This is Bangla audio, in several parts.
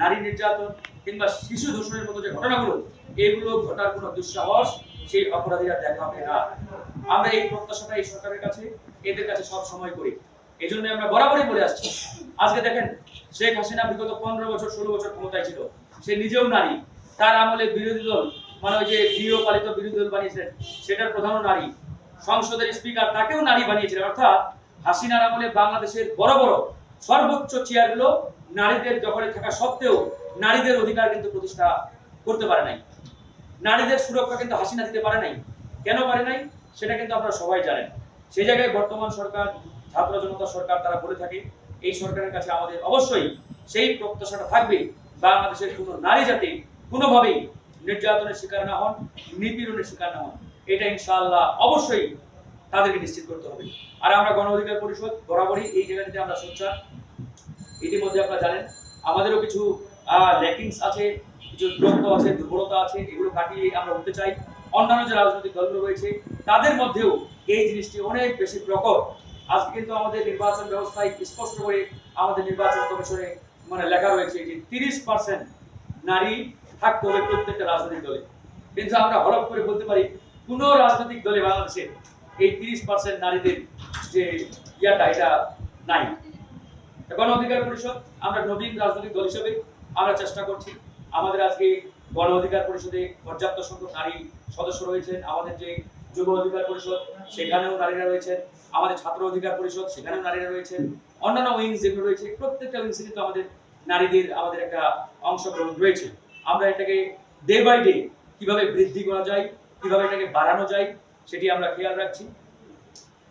নারী নির্যাতন কিংবা শিশু ধর্ষণের মতো যে ঘটনাগুলো, এগুলো ঘটার কোনো দুঃসাহস সেই অপরাধীরা দেখাবে না। আমরা এই প্রত্যাশাটা এই সরকারের কাছে, এদের কাছে সব সময় করি। এই জন্য আমরা বরাবরই বলে আসছি। আজকে দেখেন, শেখ হাসিনা বিগত পনেরো বছর, ষোলো বছর ক্ষমতায় ছিল। সে নিজেও নারী। তার আমলে বিরোধী দল মানে ওই যে গৃহপালিত বিরোধী দল বানিয়েছিলেন, সেটার প্রধানও নারী। সংসদের স্পিকার তাকেও নারী বানিয়েছিলেন। অর্থাৎ হাসিনার আমলে বাংলাদেশের বড় বড় সর্বোচ্চ চেয়ারগুলো নারীদের দখলে থাকা সত্ত্বেও নারীদের অধিকার কিন্তু প্রতিষ্ঠা করতে পারে নাই। নারীদের সুরক্ষা কিন্তু হাসিনা দিতে পারে নাই। কেন পারে নাই? সেটা কিন্তু আপনারা সবাই জানেন। সেই জায়গায় বর্তমান সরকার, ছাত্র জনতা সরকার তারা বলে থাকে, এই সরকারের কাছে আমাদের অবশ্যই সেই প্রত্যাশাটা থাকবে, বাংলাদেশের কোনো নারী জাতি কোনোভাবেই নির্যাতনের শিকার না হন, নিপীড়নের শিকার না হন। এটা ইনশাআল্লাহ অবশ্যই তাদেরকে নিশ্চিত করতে হবে। আর আমরা গণ অধিকার পরিষদ বরাবরই এই জায়গাটিতে আমরা সোচ্চার। ইতিমধ্যে আপনারা জানেন, আমাদেরও কিছু ল্যাকিংস আছে, কিছু দুরত্ব আছে, দুর্বলতা আছে, এগুলো কাটিয়ে আমরা উঠতে চাই। অন্যান্য যে রাজনৈতিক দলগুলো রয়েছে, তাদের মধ্যেও এই জিনিসটি অনেক বেশি প্রকট। আজকে কিন্তু আমাদের নির্বাচন ব্যবস্থায় স্পষ্ট করে আমাদের নির্বাচন কমিশনে মানে লেখা রয়েছে যে তিরিশ পার্সেন্ট নারী থাকতে হবে প্রত্যেকটা রাজনৈতিক দলে। কিন্তু আমরা হলফ করে বলতে পারি, কোন রাজনৈতিক দলে বাংলাদেশে এই তিরিশ পার্সেন্ট নারীদের যে ইয়াটা, এটা নাই। গণ অধিকার পরিষদ, আমরা নবীন রাজনৈতিক দল হিসেবে আমরা চেষ্টা করছি। আমাদের আজকে গণ অধিকার পরিষদে পর্যাপ্ত সংখ্যক নারী সদস্য রয়েছেন। আমাদের যে যুব অধিকার পরিষদ, সেখানেও নারীরা রয়েছেন। আমাদের ছাত্র অধিকার পরিষদ, সেখানেও নারীরা রয়েছেন। অন্যান্য উইংস যেগুলো রয়েছে, প্রত্যেকটা উইংসে কিন্তু আমাদের নারীদের, আমাদের একটা অংশগ্রহণ রয়েছে। আমরা এটাকে ডে বাই ডে কীভাবে বৃদ্ধি করা যায়, কীভাবে এটাকে বাড়ানো যায় সেটি আমরা খেয়াল রাখছি।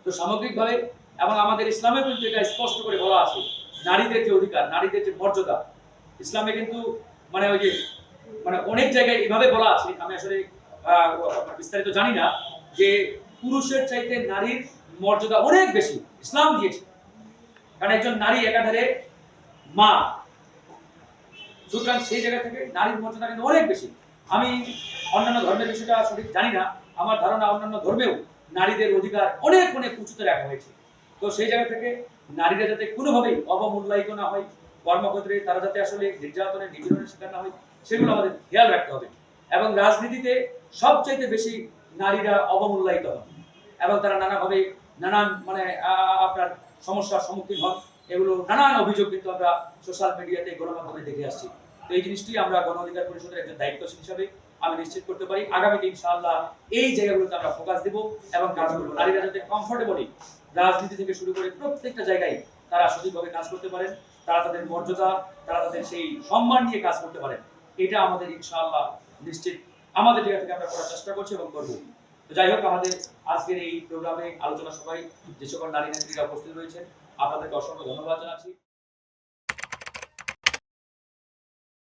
তো সামগ্রিকভাবে এবং আমাদের ইসলামের কিন্তু এটা স্পষ্ট করে বলা আছে, নারীদের যে অধিকার, নারীদের যে মর্যাদা, ইসলামে কিন্তু মানে ওই যে মানে অনেক জায়গায় এভাবে বলা আছে, আমি আসলে বিস্তারিত জানি না, যে পুরুষের চাইতে নারীর মর্যাদা অনেক বেশি, ইসলাম দিয়েছে। কারণ একজন নারী একাধারে মা, সুতরাং সেই জায়গা থেকে নারীর মর্যাদা কিন্তু অনেক বেশি। আমি অন্যান্য ধর্মের বিষয়টা সঠিক জানি না আমার ধারণা অন্যান্য ধর্মেও নারীদের অধিকার অনেক অনেক উঁচুতে রাখা হয়েছে। তো সেই জায়গা থেকে নারীরা যাতে কোনোভাবেই অবমূল্যায়িত না হয়, কর্মক্ষেত্রে তারা যাতে আসলে নির্যাতনের, নিপীড়নের শিকার না হয়, সেগুলো আমাদের খেয়াল রাখতে হবে। এবং রাজনীতিতে সবচাইতে বেশি নারীরা অবমূল্যায়িত হন। এবং তারা নানাভাবে নানান মানে আপনার সমস্যার সম্মুখীন হন। এগুলো নানান অভিযোগ কিন্তু আমরা সোশ্যাল মিডিয়াতে গণমাধ্যমে দেখে আসছি। তো এই জিনিসটি আমরা গণ অধিকার পরিষদের একজন দায়িত্বশীল হিসাবে আমি নিশ্চিত করতে পারি আগামীতে ইনশাআল্লাহ এই জায়গাগুলোতে আমরা ফোকাস দেব এবং কাজ করব নারীরা যাতে কমফোর্টেবলি রাজনীতি থেকে শুরু করে প্রত্যেকটা জায়গায় তারা সঠিকভাবে কাজ করতে পারেন, তারা তাদের মর্যাদা, তারা তাদের সেই সম্মান নিয়ে কাজ করতে পারেন। এটা আমাদের ইনশাআল্লাহ নিশ্চিত আমাদের জায়গা থেকে আমরা করার চেষ্টা করছি এবং করব। তো যাই হোক, আমাদের আজকের এই প্রোগ্রামে আলোচনা সবাই যে সকল নারী নেত্রীরা উপস্থিত রয়েছেন, আপনাদেরকে অসংখ্য ধন্যবাদ জানাচ্ছি।